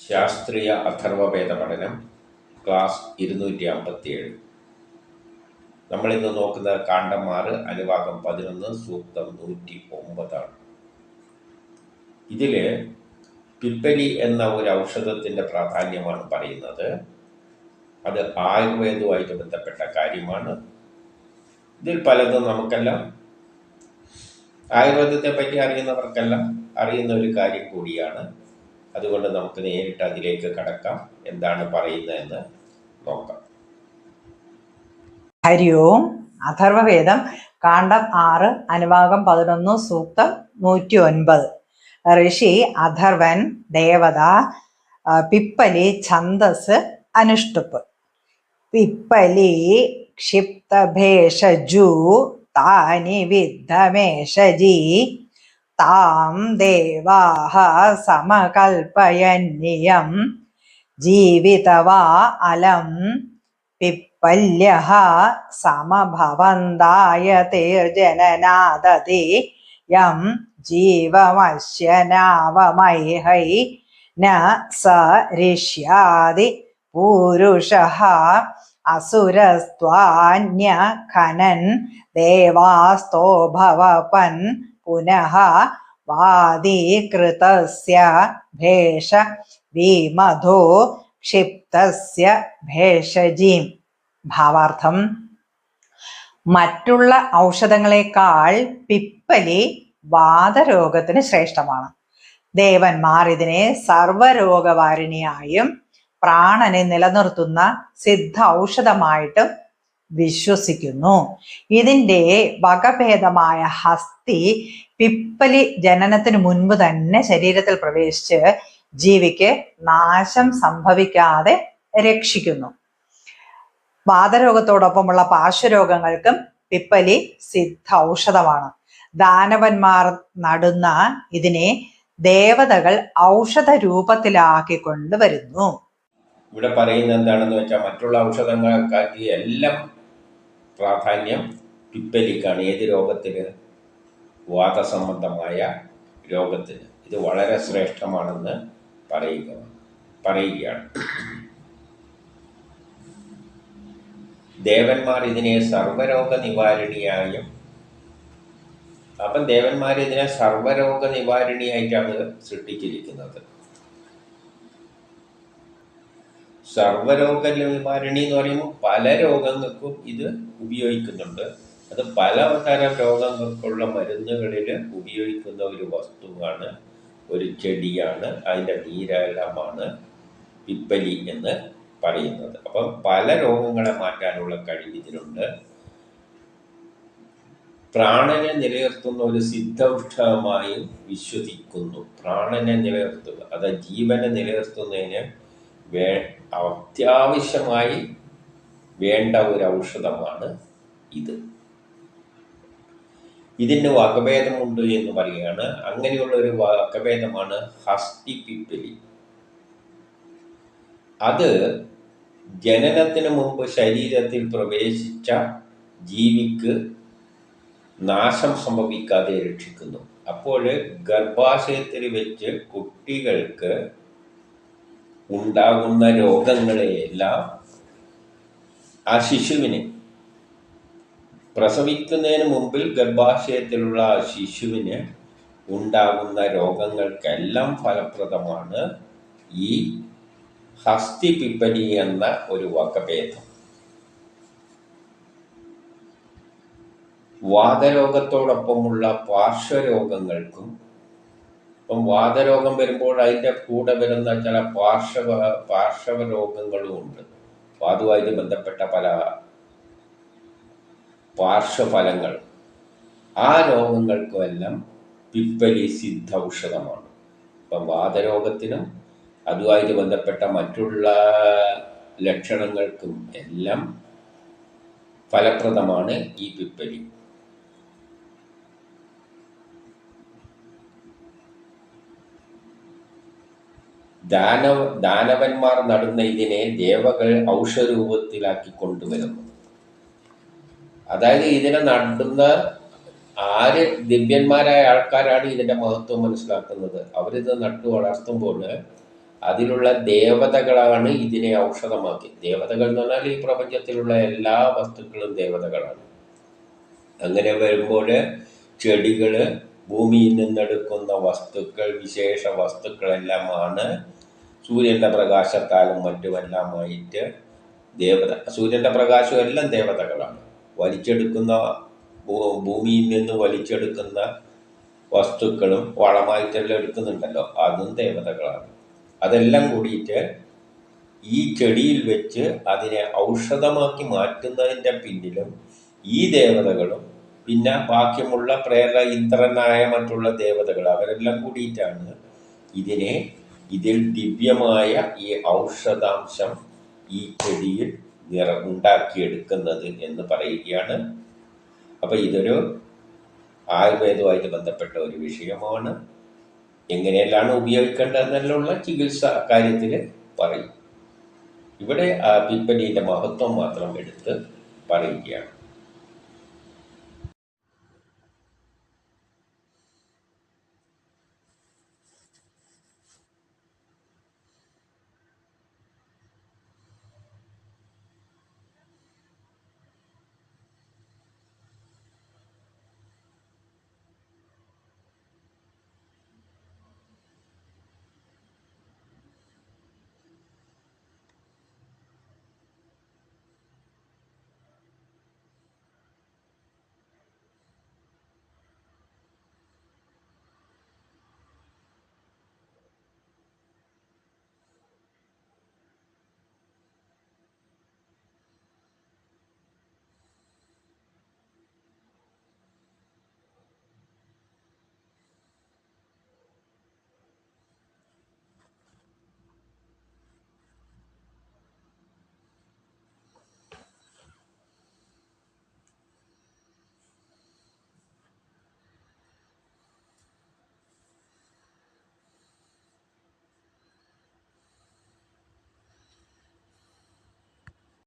ശാസ്ത്രീയ അഥർവവേദ പഠനം ക്ലാസ് ഇരുന്നൂറ്റി അമ്പത്തിയേഴ് നമ്മളിന്ന് നോക്കുന്ന കാണ്ഡം ആറ് അനുഭാഗം പതിനൊന്ന് സൂക്തം നൂറ്റി ഒമ്പതാണ് ഇതിൽ പിപ്പലി എന്ന ഒരു ഔഷധത്തിന്റെ പ്രാധാന്യമാണ് പറയുന്നത്. അത് ആയുർവേദവുമായിട്ട് ബന്ധപ്പെട്ട കാര്യമാണ്. ഇതിൽ പലതും നമുക്കെല്ലാം ആയുർവേദത്തെ പറ്റി അറിയുന്നവർക്കെല്ലാം അറിയുന്ന ഒരു കാര്യം കൂടിയാണ്. അതുകൊണ്ട് നമുക്ക് നേരിട്ട് അതിലേക്ക് കടക്കാം. എന്താണ് പറയുന്നതെന്ന് നോക്കാം. ഹരി ഓം. അഥർവവേദം കാണ്ഡം ആറ് അനുഭാഗം പതിനൊന്ന് സൂക്തം നൂറ്റി ഒൻപത് ഋഷി അഥർവൻ ദേവത പിപ്പലി ഛന്ദസ് അനുഷ്ടുപ്പ്. പിപ്പലി ക്ഷിപ്തഭേഷജു താനി വിദ്ധമേഷജി താം ദേവാഹ സമകൽപ്പയന്യം ജീവിതവാ അലം പിപ്പല്യഃ സമഭവന്തായ തേർജനനാദതി യം ജീവമശ്യനാവമൈഹൈ ന സ രിഷ്യാതി പൂരുഷ അസുരസ്ത്വാന്യ ഖനൻ ദേവാസ്തോ ഭവപൻ പുനഃ വാദീകൃതസ്യ ഭേഷ വിമധോ ക്ഷിപ്തസ്യ ഭേഷജീം ഭാവാർത്ഥം മറ്റുള്ള ഔഷധങ്ങളെക്കാൾ പിപ്പലി വാതരോഗത്തിന് ശ്രേഷ്ഠമാണ്. ദേവന്മാർ ഇതിനെ സർവരോഗവാരിണിയായും പ്രാണനെ നിലനിർത്തുന്ന സിദ്ധ ഔഷധമായിട്ടും വിശ്വസിക്കുന്നു. ഇതിന്റെ വകഭേദമായ ഹസ്തി പിപ്പലി ജനനത്തിന് മുൻപ് തന്നെ ശരീരത്തിൽ പ്രവേശിച്ച് ജീവിക്ക് നാശം സംഭവിക്കാതെ രക്ഷിക്കുന്നു. വാതരോഗത്തോടൊപ്പമുള്ള പാർശ്വരോഗങ്ങൾക്കും പിപ്പലി സിദ്ധ ഔഷധമാണ് ദാനവന്മാർ നടുന്ന ഇതിനെ ദേവതകൾ ഔഷധ രൂപത്തിലാക്കി കൊണ്ടുവരുന്നു ഇവിടെ പറയുന്നത് എന്താണെന്ന് വെച്ചാൽ മറ്റുള്ള ഔഷധങ്ങളെക്കാട്ടി എല്ലാം പ്രാധാന്യം പിപ്പലിക്കാണ് ഏത് രോഗത്തിന്? വാദസംബന്ധമായ രോഗത്തിന്. ഇത് വളരെ ശ്രേഷ്ഠമാണെന്ന് പറയുക പറയുകയാണ്. ദേവന്മാർ ഇതിനെ സർവരോഗ നിവാരണിയായും അപ്പം ദേവന്മാർ ഇതിനെ സർവരോഗ നിവാരണിയായിട്ടാണ് സൃഷ്ടിച്ചിരിക്കുന്നത്. സർവരോഗ നിവാരണി എന്ന് പറയുമ്പോൾ പല രോഗങ്ങൾക്കും ഇത് ഉപയോഗിക്കുന്നുണ്ട്. അത് പലതരം രോഗങ്ങൾക്കുള്ള മരുന്നുകളിൽ ഉപയോഗിക്കുന്ന ഒരു വസ്തുവാണ്. ഒരു ചെടിയാണ്. അതിന്റെ നീരെല്ലാമാണ് പിപ്പലി എന്ന് പറയുന്നത്. അപ്പം പല രോഗങ്ങളെ മാറ്റാനുള്ള കഴിവ് ഇതിനുണ്ട് പ്രാണനെ നിലനിർത്തുന്ന ഒരു സിദ്ധൌഷധമായും വിശ്വസിക്കുന്നു. പ്രാണനെ നിലനിർത്തുക. അതായത് ജീവനെ നിലനിർത്തുന്നതിന് വേ അത്യാവശ്യമായി വേണ്ട ഒരു ഔഷധമാണ് ഇത്. ഇതിന് വകഭേദമുണ്ട് എന്ന് പറയുകയാണ്. അങ്ങനെയുള്ള ഒരു വകഭേദമാണ് ഹസ്തി പിപ്പലി അത് ജനനത്തിന് മുമ്പ് ശരീരത്തിൽ പ്രവേശിച്ച ജീവിക്ക് നാശം സംഭവിക്കാതെ രക്ഷിക്കുന്നു. അപ്പോൾ ഗർഭാശയത്തിൽ വെച്ച് കുട്ടികൾക്ക് ഉണ്ടാകുന്ന രോഗങ്ങളെയെല്ലാം ആ ശിശുവിനെ പ്രസവിക്കുന്നതിന് മുമ്പിൽ ഗർഭാശയത്തിലുള്ള ആ ശിശുവിന് ഉണ്ടാകുന്ന രോഗങ്ങൾക്കെല്ലാം ഫലപ്രദമാണ് ഈ ഹസ്തി പിപ്പനി എന്ന ഒരു വകഭേദം. വാതരോഗത്തോടൊപ്പമുള്ള പാർശ്വരോഗങ്ങൾക്കും ഇപ്പം വാതരോഗം വരുമ്പോൾ അതിന്റെ കൂടെ വരുന്ന ചില പാർശ്വ പാർശ്വ രോഗങ്ങളും ഉണ്ട് വാതുവായിട്ട് ബന്ധപ്പെട്ട പല പാർശ്വഫലങ്ങൾ. ആ രോഗങ്ങൾക്കുമെല്ലാം പിപ്പലി സിദ്ധ ഔഷധമാണ് ഇപ്പം വാതരോഗത്തിനും അതുമായിട്ട് ബന്ധപ്പെട്ട മറ്റുള്ള ലക്ഷണങ്ങൾക്കും എല്ലാം ഫലപ്രദമാണ് ഈ പിപ്പലി. ദാനവ ദാനവന്മാർ നടുന്ന ഇതിനെ ദേവകൾ ഔഷരൂപത്തിലാക്കി കൊണ്ടുവരുന്നു അതായത് ഇതിനെ നടുന്ന ആര് ദിവ്യന്മാരായ ആൾക്കാരാണ് ഇതിന്റെ മഹത്വം മനസ്സിലാക്കുന്നത്. അവരിത് നട്ടു വളർത്തുമ്പോൾ അതിലുള്ള ദേവതകളാണ് ഇതിനെ ഔഷധമാക്കി. ദേവതകൾ എന്ന് പറഞ്ഞാൽ ഈ പ്രപഞ്ചത്തിലുള്ള എല്ലാ വസ്തുക്കളും ദേവതകളാണ്. അങ്ങനെ വരുമ്പോൾ ചെടികൾ ഭൂമിയിൽ നിന്നെടുക്കുന്ന വസ്തുക്കൾ വിശേഷ വസ്തുക്കളെല്ലാമാണ് സൂര്യന്റെ പ്രകാശത്താലും മറ്റുമെല്ലാമായിട്ട് ദേവത സൂര്യന്റെ പ്രകാശവും എല്ലാം ദേവതകളാണ്. വലിച്ചെടുക്കുന്ന ഭൂമിയിൽ നിന്ന് വലിച്ചെടുക്കുന്ന വസ്തുക്കളും വളമായിട്ടെല്ലാം എടുക്കുന്നുണ്ടല്ലോ. അതും ദേവതകളാണ്. അതെല്ലാം കൂടിയിട്ട് ഈ ചെടിയിൽ വെച്ച് അതിനെ ഔഷധമാക്കി മാറ്റുന്നതിന്റെ പിന്നിലും ഈ ദേവതകളും പിന്നെ ബാക്കിയുമുള്ള പ്രേത ഇന്ദ്രനായ മറ്റുള്ള ദേവതകൾ അവരെല്ലാം കൂടിയിട്ടാണ് ഇതിനെ ഇതിൽ ദിവ്യമായ ഈ ഔഷധാംശം ഈ ചെടിയിൽ നിറ ഉണ്ടാക്കിയെടുക്കുന്നത് എന്ന് പറയുകയാണ്. അപ്പം ഇതൊരു ആയുർവേദവുമായിട്ട് ബന്ധപ്പെട്ട ഒരു വിഷയമാണ്. എങ്ങനെയെല്ലാം ഉപയോഗിക്കേണ്ടതെന്നുള്ള ചികിത്സ കാര്യത്തിൽ പറയും. ഇവിടെ ആ പിപ്പലീന്റെ മഹത്വം മാത്രം എടുത്ത് പറയുകയാണ്.